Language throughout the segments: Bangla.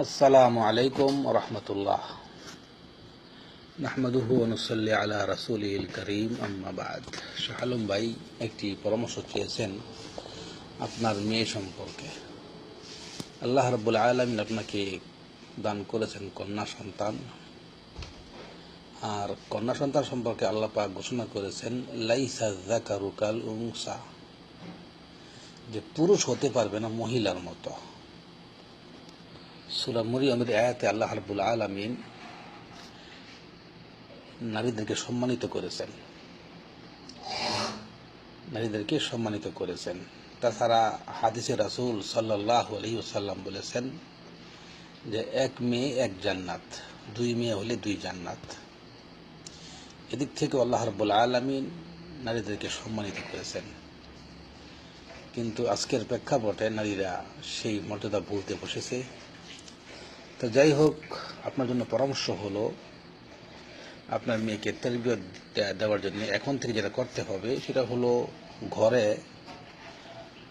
আসসালামু আলাইকুম রহমতুল্লাহ। নাহমাদুহু অনুসল্লি আলা রাসুলিল করিম আম্মাবাদ শাহালুম ভাই, একটি পরামর্শ চেয়েছেন আপনার মেয়ে সম্পর্কে। আল্লাহ রব্বুল আলমিন আপনাকে দান করেছেন কন্যা সন্তান। আর কন্যা সন্তান সম্পর্কে আল্লাহ পাক ঘোষণা করেছেন, লাইসা জাকারুকাল উংসা যে পুরুষ হতে পারবে না মহিলার মতো। সুরা মরিয়মের আয়াতে আল্লাহ হারবুল আলমিন নারীদেরকে সম্মানিত করেছেন। নারীদেরকে সম্মানিত করেছেন। তাছাড়া হাদিসে রাসুল সাল্লাহ আলহি সাল্লাম বলেছেন যে, এক মেয়ে এক জান্নাত, দুই মেয়ে হলে দুই জান্নাত। এদিক থেকে আল্লাহ রব্বুল আলমিন নারীদেরকে সম্মানিত করেছেন। কিন্তু আজকের প্রেক্ষাপটে নারীরা সেই মর্যাদা বলতে বসেছে। তো যাই হোক, আপনার জন্য পরামর্শ হলো, আপনার মেয়েকে তেলবিয়ত দেওয়ার জন্য এখন থেকে যেটা করতে হবে, সেটা হলো ঘরে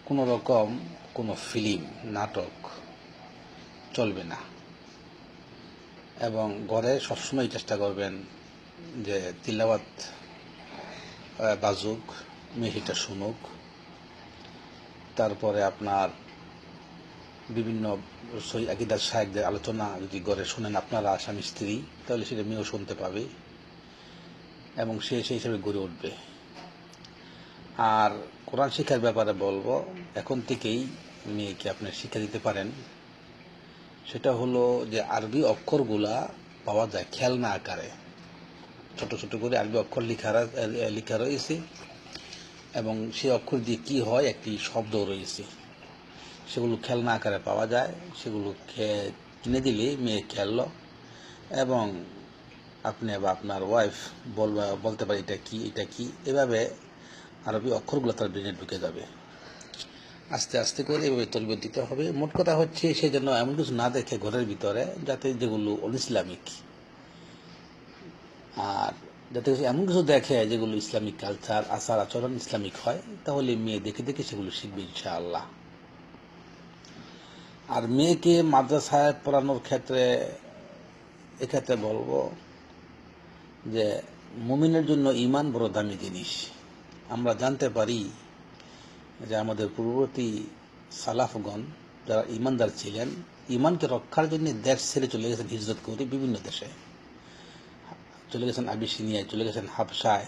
কোনো রকম কোনো ফিল্ম, নাটক চলবে না। এবং ঘরে সবসময় চেষ্টা করবেন যে তিলাওয়াত বাজুক, মেহিটা শুনুক। তারপরে আপনার বিভিন্ন আকিদার সাহেবদের আলোচনা যদি গড়ে শোনেন আপনারা স্বামী স্ত্রী, তাহলে সেটা মেয়েও শুনতে পাবে এবং সে সেই হিসাবে গড়ে উঠবে। আর কোরআন শিক্ষার ব্যাপারে বলব, এখন থেকেই মেয়েকে আপনি শিক্ষা দিতে পারেন। সেটা হলো যে আরবি অক্ষরগুলা পাওয়া যায় খেলনা আকারে। ছোট ছোট করে আরবি অক্ষর লিখা লেখা রয়েছে এবং সেই অক্ষর দিয়ে কি হয় একটি শব্দ রয়েছে। সেগুলো খেলনা আকারে পাওয়া যায়, সেগুলো কিনে দিলে, মেয়ে খেললো। এবং আপনি বা আপনার ওয়াইফ বলতে পারে এটা কি এটা কি, এভাবে আরবি অক্ষরগুলো তার ব্রেনে ঢুকে যাবে। আস্তে আস্তে করে এভাবে তলবিয়ত দিতে হবে। মোট কথা হচ্ছে সে যেন এমন কিছু না দেখে ঘরের ভিতরে, যাতে যেগুলো অন ইসলামিক আর যাতে এমন কিছু দেখে যেগুলো ইসলামিক কালচার আচার আচরণ ইসলামিক হয়, তাহলে মেয়ে দেখে দেখে সেগুলো শিখবে ইনশাআল্লাহ। আর মেয়েকে মাদ্রাসায় পড়ানোর ক্ষেত্রে, এক্ষেত্রে বলব যে মুমিনের জন্য ইমান বড় দামি জিনিস। আমরা জানতে পারি যে আমাদের পূর্ববর্তী সালাফগণ যারা ইমানদার ছিলেন ইমানকে রক্ষার জন্য দেশ ছেড়ে চলে গেছেন হিজরত করে বিভিন্ন দেশে। চলে গেছেন আবিসিনিয়ায়, চলে গেছেন হাবসায়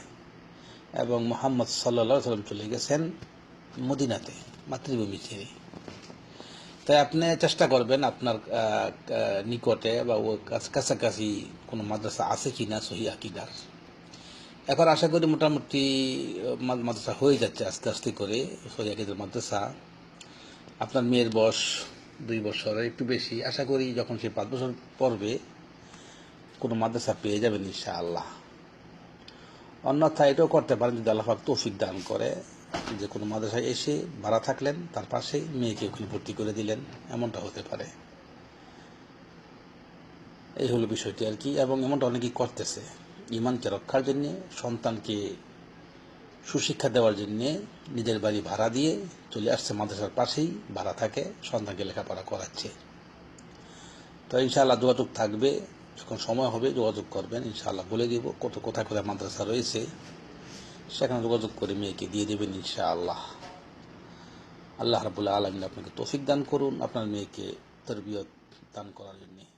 এবং মোহাম্মদ সাল্লা সাল্লাম চলে গেছেন মদিনাতে, মাতৃভূমি ছেড়ে। তাই আপনি চেষ্টা করবেন আপনার নিকটে বা ও কাছাকাছি কোনো মাদ্রাসা আছে কি না সহি আকিদার এখন আশা করি মোটামুটি মাদ্রাসা হয়ে যাচ্ছে আস্তে আস্তে করে, সহি আকিদার মাদ্রাসা। আপনার মেয়ের বয়স দুই বছর, একটু বেশি। আশা করি যখন সে পাঁচ বছর পড়বে, কোনো মাদ্রাসা পেয়ে যাবেন ইনশাআল্লাহ। অন্যথায় এটাও করতে পারেন যদি আল্লাহাক তৌফিক দান করে। যে কোনো মাদ্রাসায় এসে ভাড়া থাকলেন, তার পাশেই মেয়েকে ওখানে ভর্তি করে দিলেন। এমনটা হতে পারে। এই হলো বিষয়টি আর কি, এবং এমনটা অনেকেই করতেছে। ইমানকে রক্ষার জন্যে, সন্তানকে সুশিক্ষা দেওয়ার জন্যে নিজের বাড়ি ভাড়া দিয়ে চলে আসছে, মাদ্রাসার পাশেই ভাড়া থাকে, সন্তানকে লেখাপড়া করাচ্ছে। তো ইনশাআল্লাহ যোগাযোগ থাকবে, যখন সময় হবে যোগাযোগ করবেন, ইনশাআল্লাহ বলে দিব কত কোথায় কোথায় মাদ্রাসা রয়েছে। সেখানে যোগাযোগ করে মেয়েকে দিয়ে দেবেন ইনশা আল্লাহ রাবুল্লাহ আলমিন আপনাকে তৌফিক দান করুন, আপনার মেয়েকে তরবিয়ত দান করার জন্যে।